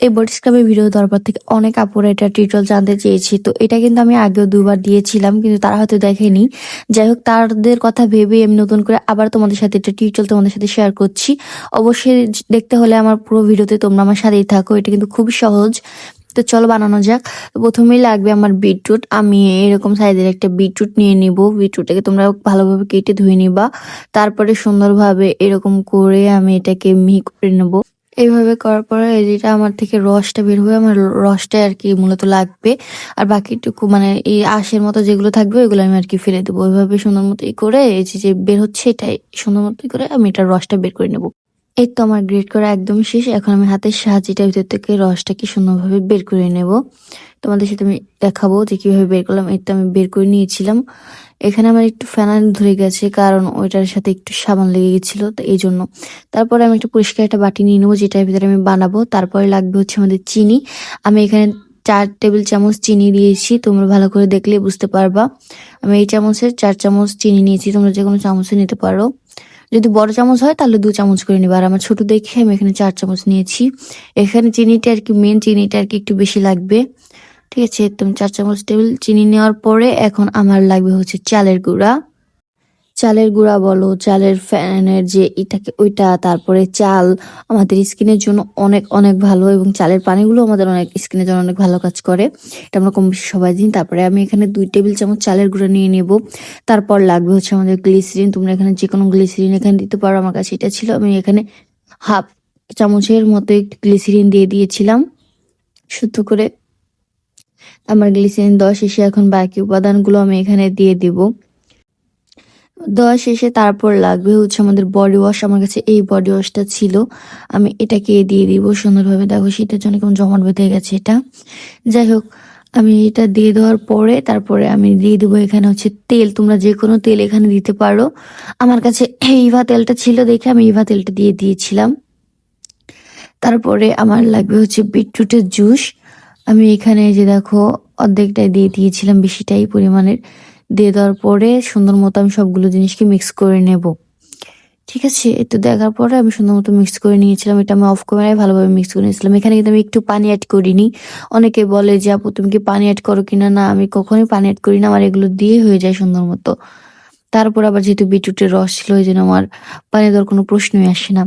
এই body স্ক্রাবের video দেওয়ার পর থেকে অনেক আপুরা এটা টিউটোরিয়াল জানতে চেয়েছি। তো এটা কিন্তু আমি আগেও দুবার দিয়েছিলাম, কিন্তু তারা হয়তো দেখেনি। যাই হোক, তাদের কথা ভেবে আমি নতুন করে আবার তোমাদের সাথে একটা টিউটোরিয়াল তোমাদের সাথে শেয়ার করছি। অবশ্যই দেখতে হলে আমার পুরো ভিডিওতে তোমরা আমার সাথেই থাকো, এটা কিন্তু খুবই সহজ। তো চলো বানানো যাক। প্রথমেই লাগবে আমার বিটরুট আমি এরকম সাইজের একটা বিটরুট নিয়ে নিব। বিটরুটটাকে তোমরা ভালোভাবে কেটে ধুয়ে নিবা। তারপরে সুন্দরভাবে এরকম করে আমি এটাকে মিহি করে নেব। এইভাবে করার পরে যেটা আমার থেকে রসটা বের হয়ে আমার রসটা আর কি মূলত লাগবে। আর বাকিটুকু মানে এই আঁশের মতো যেগুলো থাকবে, ওইগুলো আমি আর কি ফেলে দেবো। ওইভাবে সুন্দর মতোই করে এই যে বের হচ্ছে এটাই সুন্দর মতোই করে আমি এটার রসটা বের করে নেব। এই তো আমার গ্রেড করা একদম শেষ। এখন আমি হাতের সাহায্যে এটার ভিতর থেকে রসটাকে সুন্দরভাবে বের করে নেব। তোমাদের সাথে আমি দেখাবো যে কীভাবে বের করলাম। এই তো আমি বের করে নিয়েছিলাম। এখানে আমার একটু ফেনাইল ধরে গেছে, কারণ ওইটার সাথে একটু সাবান লেগে গেছিল, তো এই জন্য। তারপরে আমি একটা পরিষ্কার একটা বাটি নিয়ে নেব, যেটার ভিতরে আমি বানাবো। তারপরে লাগবে হচ্ছে আমাদের চিনি। আমি এখানে চার টেবিল চামচ চিনি দিয়েছি। তোমরা ভালো করে দেখলে বুঝতে পারবা। আমি এই চামচের চার চামচ চিনি নিয়েছি। তোমরা যে কোনো চামচে নিতে পারো। যদি বড় চামচ হয়, তাহলে দু চামচ করে নিবে। আর আমার ছোট দেখে আমি এখানে চার চামচ নিয়েছি। এখানে চিনিটা আর কি মেন চিনিটা আর কি একটু বেশি লাগবে। ঠিক আছে তুমি চার চামচ টেবিল চিনি নেওয়ার পরে এখন আমার লাগবে হচ্ছে চালের গুঁড়া। চালের গুঁড়া বলো, চালের ফ্যানের যে থাকে ওইটা, তারপরে চাল আমাদের স্কিনের জন্য অনেক অনেক ভালো এবং চালের পানিগুলো আমাদের অনেক স্কিনের জন্য অনেক ভালো কাজ করে। এটা আমরা কম বেশি সবাই দিন তারপরে আমি এখানে দুই টেবিল চামচ চালের গুঁড়া নিয়ে নেব। তারপর লাগবে হচ্ছে আমাদের গ্লিসিরিন। তোমরা এখানে যে কোনো গ্লিসিরিন এখানে দিতে পারো। আমার কাছে এটা ছিল। আমি এখানে হাফ চামচের মতো একটু গ্লিসিরিন দিয়ে দিয়েছিলাম। শুদ্ধ করে। আমার গ্লিসিরিন দশ এসে এখন বাকি উপাদানগুলো আমি এখানে দিয়ে দিব। দেওয়া শেষে তারপর লাগবে হচ্ছে আমাদের বডি ওয়াশ আমার কাছে এই বডি ওয়াশটা ছিল। আমি এটাকে দিয়ে দিব সুন্দরভাবে। দেখো, শীতের জন্য কেমন জমাট বেঁধে গেছে এটা। যাই হোক, আমি এটা দিয়ে দেওয়ার পরে তারপরে আমি দিয়ে দেবো এখানে হচ্ছে তেল। তোমরা যে কোনো তেল এখানে দিতে পারো। আমার কাছে ইভা তেলটা ছিল দেখে আমি ইভা তেলটা দিয়ে দিয়েছিলাম। তারপরে আমার লাগবে হচ্ছে বিটরুটের জুস। আমি এখানে যে দেখো, অর্ধেকটাই দিয়ে দিয়েছিলাম বেশিটাই পরিমাণের। দিয়ে দেওয়ার পরে সুন্দর মতো আমি সবগুলো জিনিসকে মিক্স করে নেব। ঠিক আছে, একটু দেখার পরে আমি সুন্দর মতো মিক্স করে নিয়েছিলাম। এটা আমি অফ করে ভালোভাবে মিক্স করে নিয়েছিলাম। এখানে কিন্তু আমি একটু পানি অ্যাড করিনি। অনেকে বলে যে, আপু, তুমি কি পানি অ্যাড করো কিনা? না, আমি কখনোই পানি অ্যাড করি না। আমার এগুলো দিয়ে হয়ে যায় সুন্দর মতো। তারপর আবার যেহেতু বিটরুটের রস ছিল, ওই জন্য আমার পানি দেওয়ার কোনো প্রশ্নই আসে না।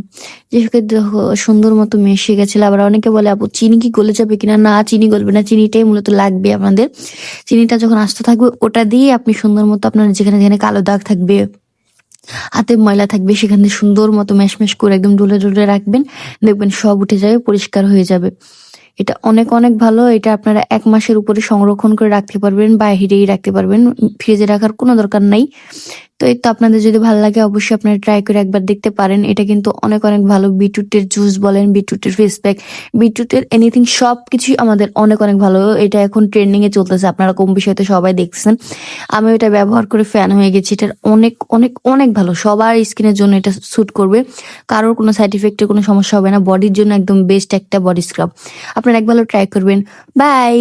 দেখো, সুন্দর মতো মিশে গেছিল। আবার অনেকে বলে, আপু, চিনি কি গলে যাবে কিনা? না, চিনি গলবে না। চিনিটাই মূলত লাগবে আমাদের চিনিটা যখন আসতে থাকবে, ওটা দিয়ে আপনি সুন্দর মতো আপনার যেখানে যেখানে কালো দাগ থাকবে, হাতে ময়লা থাকবে, সেখানে সুন্দর মতো ম্যাশ ম্যাশ করে একদম ডলে ডলে রাখবেন। দেখবেন সব উঠে যাবে, পরিষ্কার হয়ে যাবে। এটা অনেক অনেক ভালো। এটা আপনারা এক মাসের উপরে সংরক্ষণ করে রাখতে পারবেন, বাইরেই রাখতে পারবেন। ফ্রিজে রাখার কোনো দরকার নাই। তো এই তো আপনাদের যদি ভালো লাগে, অবশ্যই আপনারা ট্রাই করে একবার দেখতে পারেন। এটা কিন্তু অনেক অনেক ভালো বিটরুটের জুস বলেন, বিটরুটের ফেস প্যাক বিটরুটের এনিথিং সব কিছুই আমাদের অনেক অনেক ভালো। এটা এখন ট্রেন্ডিংয়ে চলতেছে, আপনারা কম বিষয়তে সবাই দেখছেন আমি এটা ব্যবহার করে ফ্যান হয়ে গেছি। এটার অনেক অনেক অনেক ভালো। সবার স্কিনের জন্য এটা স্যুট করবে। কারোর কোনো সাইড ইফেক্টের কোনো সমস্যা হবে না। বডির জন্য একদম বেস্ট একটা বডি স্ক্রাব আপনারা একবার ট্রাই করবেন। বাই